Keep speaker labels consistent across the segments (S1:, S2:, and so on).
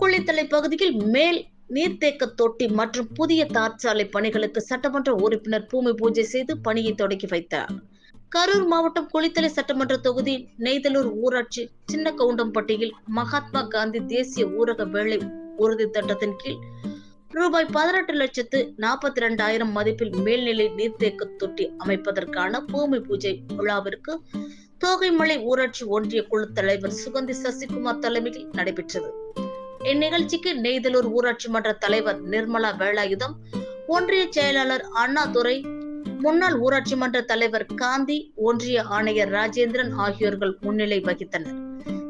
S1: கொள்ளித்தலை பகுதியில் மேல் நீர்த்தேக்க தொட்டி மற்றும் புதிய தார்ச்சாலை பணிகளுக்கு சட்டமன்ற உறுப்பினர் பூமி பூஜை செய்து பணியை தொடங்கி வைத்தார். கரூர் மாவட்டம் குளித்தலை சட்டமன்ற தொகுதி நெய்தலூர் ஊராட்சி சின்ன கவுண்டம்பட்டியில் மகாத்மா காந்தி தேசிய ஊரக வேலை உறுதி திட்டத்தின் கீழ் ரூபாய் பதினெட்டு லட்சத்து நாற்பத்தி ரெண்டாயிரம் மதிப்பில் மேல்நிலை நீர்த்தேக்க தொட்டி அமைப்பதற்கான பூமி பூஜை விழாவிற்கு தோகைமலை ஊராட்சி ஒன்றிய குழு தலைவர் சுகந்தி சசிகுமார் தலைமையில் நடைபெற்றது. இந்நிகழ்ச்சிக்கு நெய்தலூர் ஊராட்சி மன்ற தலைவர் நிர்மலா வேலாயுதம் ஒன்றிய செயலாளர் அண்ணாதுரை முன்னாள் ஊராட்சி மன்ற தலைவர் காந்தி ஒன்றிய ஆணையர் ராஜேந்திரன் ஆகியோர்கள் முன்னிலை வகித்தனர்.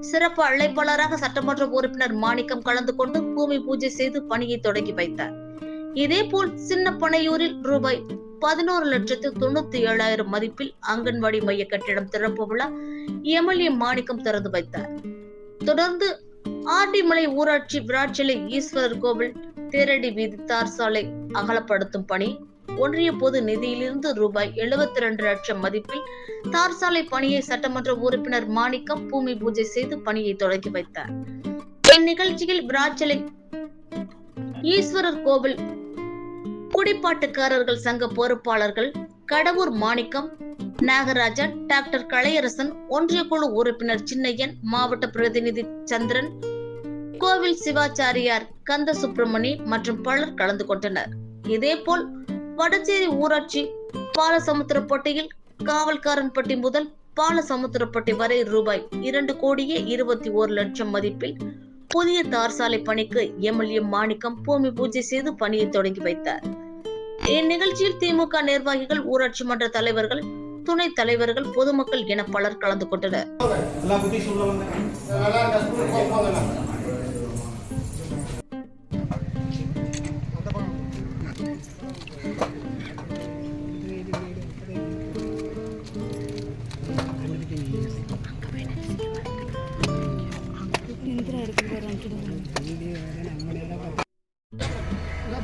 S1: சிறப்பு அழைப்பாளராக சட்டமன்ற உறுப்பினர் மாணிக்கம் கலந்து கொண்டு பூமி பூஜை செய்து பணியை தொடங்கி வைத்தார். இதேபோல் சின்ன பனையூரில் ரூபாய் பதினோரு லட்சத்து தொண்ணூத்தி ஏழாயிரம் மதிப்பில் அங்கன்வாடி மைய கட்டிடம் திறப்பு விழா எம்எல்ஏ மாணிக்கம் திறந்து வைத்தார். தொடர்ந்து ஆண்டிமலை ஊராட்சி விராட்சிலை ஈஸ்வரர் கோவில் தேரடி வீதி தார் சாலை அகலப்படுத்தும் பணி. ஒன்றிய பொது நிதியிலிருந்து ரூபாய் எழுபத்தி ரெண்டு லட்சம் மதிப்பில் தார் சாலை பணியை சட்டமன்ற உறுப்பினர் மாணிக்கம் பூமி பூஜை செய்து பணியை தொடங்கி வைத்தார். இந்நிகழ்ச்சியில் விராட்சலை ஈஸ்வரர் கோவில் குடிப்பாட்டுக்காரர்கள் சங்க பொறுப்பாளர்கள் கடவுர் மாணிக்கம் நாகராஜன் டாக்டர் கலையரசன் ஒன்றிய குழு உறுப்பினர் சின்னையன் மாவட்ட பிரதிநிதி சந்திரன் கோவில் சிவாச்சாரியார் கந்த சுப்பிரமணி மற்றும் பலர் கலந்து கொண்டனர். இதேபோல் வடச்சேரி ஊராட்சி பாலசமுத்திரப்பட்டியில் காவல்காரன்பட்டி முதல் பாலசமுத்திரப்பட்டி வரை ரூபாய் இரண்டு கோடியே இருபத்தி ஓரு லட்சம் மதிப்பில் புதிய தார் சாலை பணிக்கு எம்எல்ஏ மாணிக்கம் பூமி பூஜை செய்து பணியை தொடங்கி வைத்தார். இந்நிகழ்ச்சியில் திமுக நிர்வாகிகள் ஊராட்சி மன்ற தலைவர்கள் துணை தலைவர்கள் பொதுமக்கள் என பலர் கலந்து கொண்டனர்.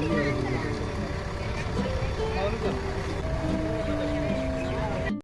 S2: 아,
S3: 나오는 거.